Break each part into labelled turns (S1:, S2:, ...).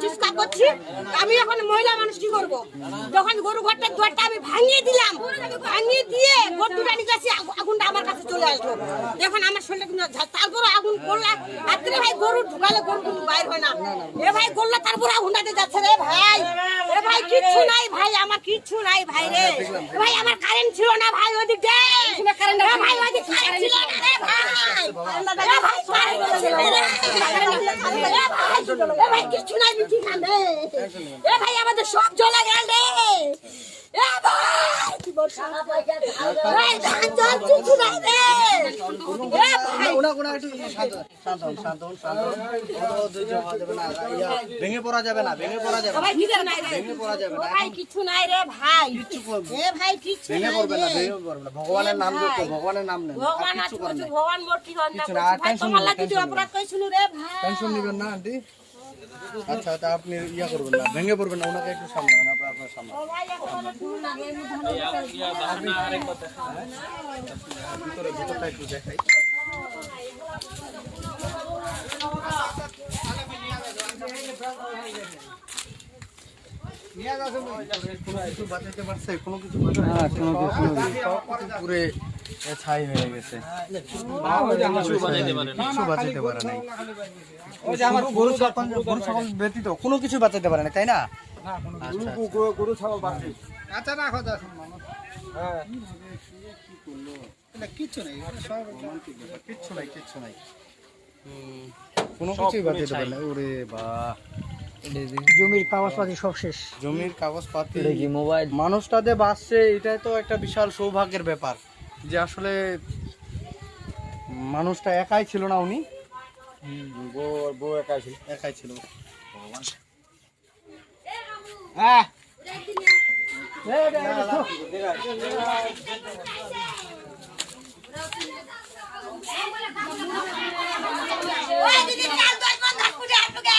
S1: চিৎকার করছি। আমি এখন মহিলা মানুষ কি করব? যখন গরু ঘরটার দুয়ারটা আমি ভাঙিয়ে দিলাম, ভাঙিয়ে দিয়ে গরুটা নিয়ে গেছি আগুনটা আমার কাছে চলে আসলো। এখন আমার শরীরে কিন্তু তারপরে আগুন করলা রাত্রে ভাই গরু ঢুকালে গরু বাইর হয় না। এ ভাই করলে তারপরে আগুনটাতে যাচ্ছে রে ভাই। কিচ্ছু নাই ভাই রে। ভাই আমার কারেন্ট ছিল না ভাই ওদিক। দে এ ভাই ওদিক কারেন্ট ছিল না রে ভাই। এ ভাই কারেন্ট ছিল না ভাই। কিচ্ছু নাই এ ভাই আমাদের সব জ্বলে গেল রে। এ
S2: ভেঙে পড়া যাবে না ভেঙে পড়া যাবে না ভেঙে পড়া যাবে না
S1: কিছু নাই রে ভাই এ ভাই কিছু
S2: ভেঙে পড়বে না ভেঙে পড়বে না ভগবানের নাম ভগবানের নাম নেন
S1: ভগবান
S2: নাই
S1: ভগবান মোর কি তোমার লাগি অপরাধ করেছিল রে ভাই।
S2: টেনশন নেবেন না আন্টি। আচ্ছা তা আপনি ইয়া করবেন না ভেঙে পড়বেন না ওনাকে একটু সামলাবেন আপনার আপনার সামনে
S1: ধান
S2: ভিতরে ভিতরটা একটু দেখাই। কোনো কিছু বাঁচাইতে পারছে? কোনো কিছু বাঁচাইতে পুরে ছাই হয়ে গেছে। পারে নাই। গরু ছাগল গরু ছাগল ব্যতীত কোনো কিছু বাঁচাইতে পারে না তাই না?
S3: রাখো দাও
S2: কিচ্ছু নাই কিচ্ছু নাই কিচ্ছু নাই। কোনো কিছুই বাঁচাইতে পারে না ওরে বা।
S3: জমির কাগজপাতি সব শেষ।
S2: জমির কাগজপাতি।
S3: কি মোবাইল?
S2: মানুষটা যে বাঁচছে এটাই তো একটা বিশাল সৌভাগ্যের ব্যাপার। যে আসলে মানুষটা একাই ছিল না উনি বউ একাই ছিল একাই ছিল
S3: হ্যাঁ
S1: ওই দিদি কাল দশ মান দশ ফুটে আসলো গে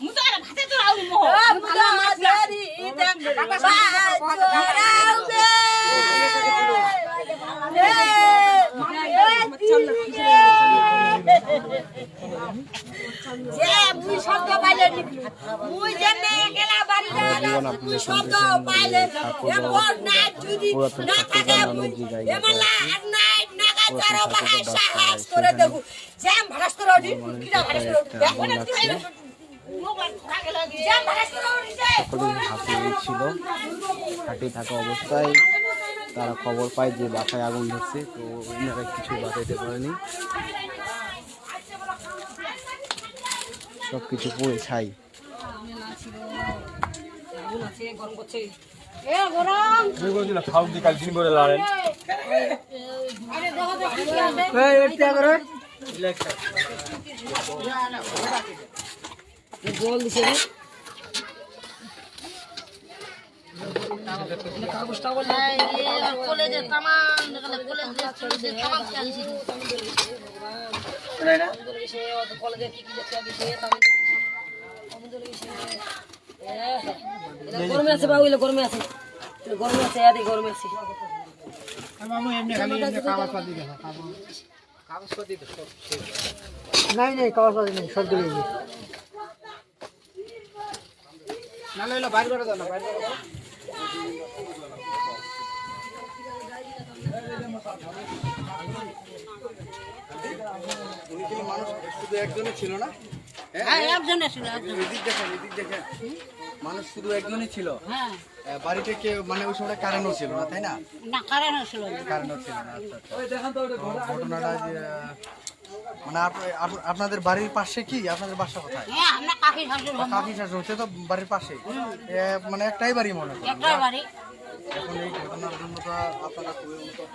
S1: মুতো আর ভাতে তো মোহ যে মুই শব্দ পাইলে মুই জেনে গেলা বাড়িতে মুই শব্দ পাইলে এমন না যদি না থাকে মুই করে দেবু জ্যাম কিরা দেখো না তুই জ্যাম ভাড়াস করে ওঠি
S4: সকলেই হাঁপিয়ে ছিল হাঁটে থাকা অবস্থায় তারা খবর পায় যে বাসায় আগুন ধরছে তো ওনারা কিছু বাঁচাইতে পারেনি সব কিছু পুড়ে ছাই
S5: গরমে আছে বাবু গরমে আছে গরমে আছে গরমে আছে
S3: কাগজপাতি দেখো নাই নাই কাগজপাতি নেই, সব দিলে না লইলো বাইর করে দাও না বাইর করে দাও।
S2: মানুষ? শুধু একজনই ছিল না?
S5: হ্যাঁ
S2: মানুষ শুধু একজনই ছিল।
S5: হ্যাঁ।
S2: বাড়িতে কেউ মানে ওই সময় কারেন্টও ছিল না তাই না?
S5: না কারেন্ট ছিল
S2: কারেন্টও ছিল না আচ্ছা আচ্ছা। তো ঘটনাটা মানে আপ- আপ- আপনাদের বাড়ির পাশে কি? আপনাদের বাসা কোথায়?
S5: হ্যাঁ কাকি শাশুড়
S2: হচ্ছে তো বাড়ির পাশে। মানে একটাই বাড়ি মনে হয় এখন এই ঘটনার জন্য তো আপনারা খুবই অনুতপ্ত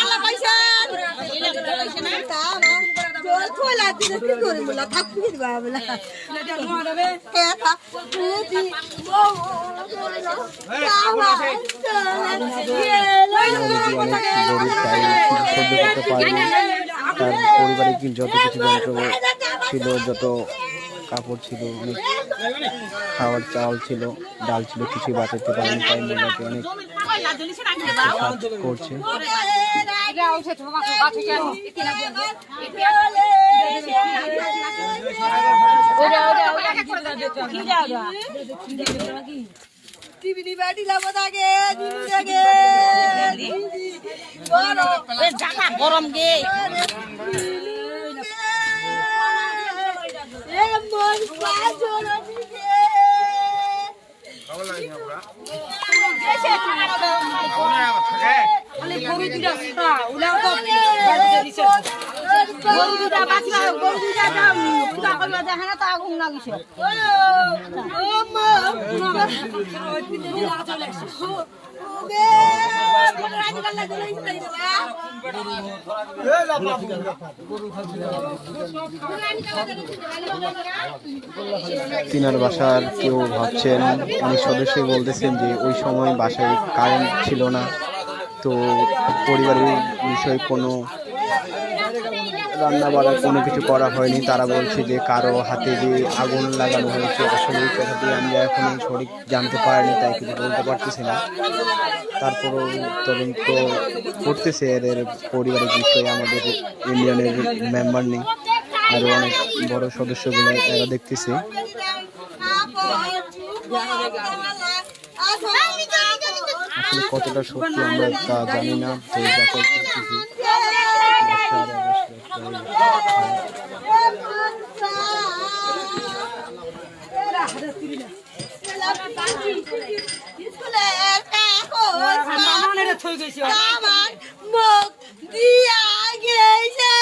S4: তার পরিবারে কি যত কিছু ছিল যত কাপড় ছিল অনেক খাওয়ার চাল ছিল ডাল ছিল কিছুই বাঁচাতে পারেনি তাই মহিলাকে অনেক করছে
S6: টিভি বাড়ি যাব তাকে দিদি তাকে গরম গে মন পাজর
S5: খালি
S4: তিনার বাসার কেউ ভাবছেন, অনেক সদস্যই বলতেছেন যে ওই সময় বাসায় কারেন্ট ছিল না। তো পরিবারের বিষয়ে কোনো রান্না বাড়া কোনো কিছু করা হয়নি। তারা বলছে যে কারও হাতে যে আগুন লাগানো হয়েছে আসলে এই কথাটি আমরা এখন সঠিক জানতে পারিনি, তাই কিছু বলতে পারতেছি না। তারপরও তদন্ত করতেছে এদের পরিবারের বিষয়ে, আমাদের ইউনিয়নের মেম্বার নেই, আরও অনেক বড় সদস্যগুলো এরা দেখতেছে। কতটা সত্যি আমরা তা জানি না, তো যা করতেছি।
S6: আমার মুখ দিয়া গেছে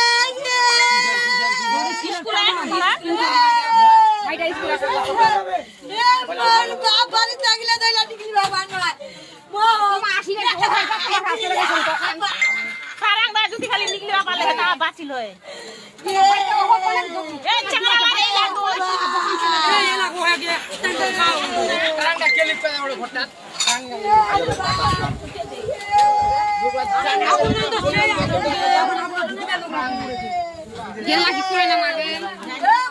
S6: বাড়ি থাকলে দইলা ডিগ্রি বাবা নয়
S1: দা যদি খালি নিকলিবা পালে হয় লাগো
S5: হয়ে গিয়ে খাও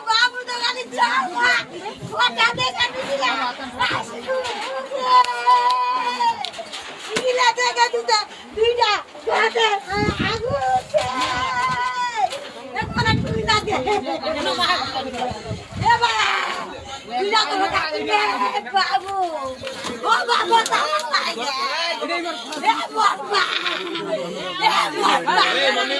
S6: বাবু তো খালি চাওয়া ওটা দেখা দিলা দিলা দেখা দুটা দুইটা গাতে আগুছে এখন দে এ বাবা দুইটা তো কাটবে বাবু ও বাবু তালা লাগে এ বাবা এ বাবা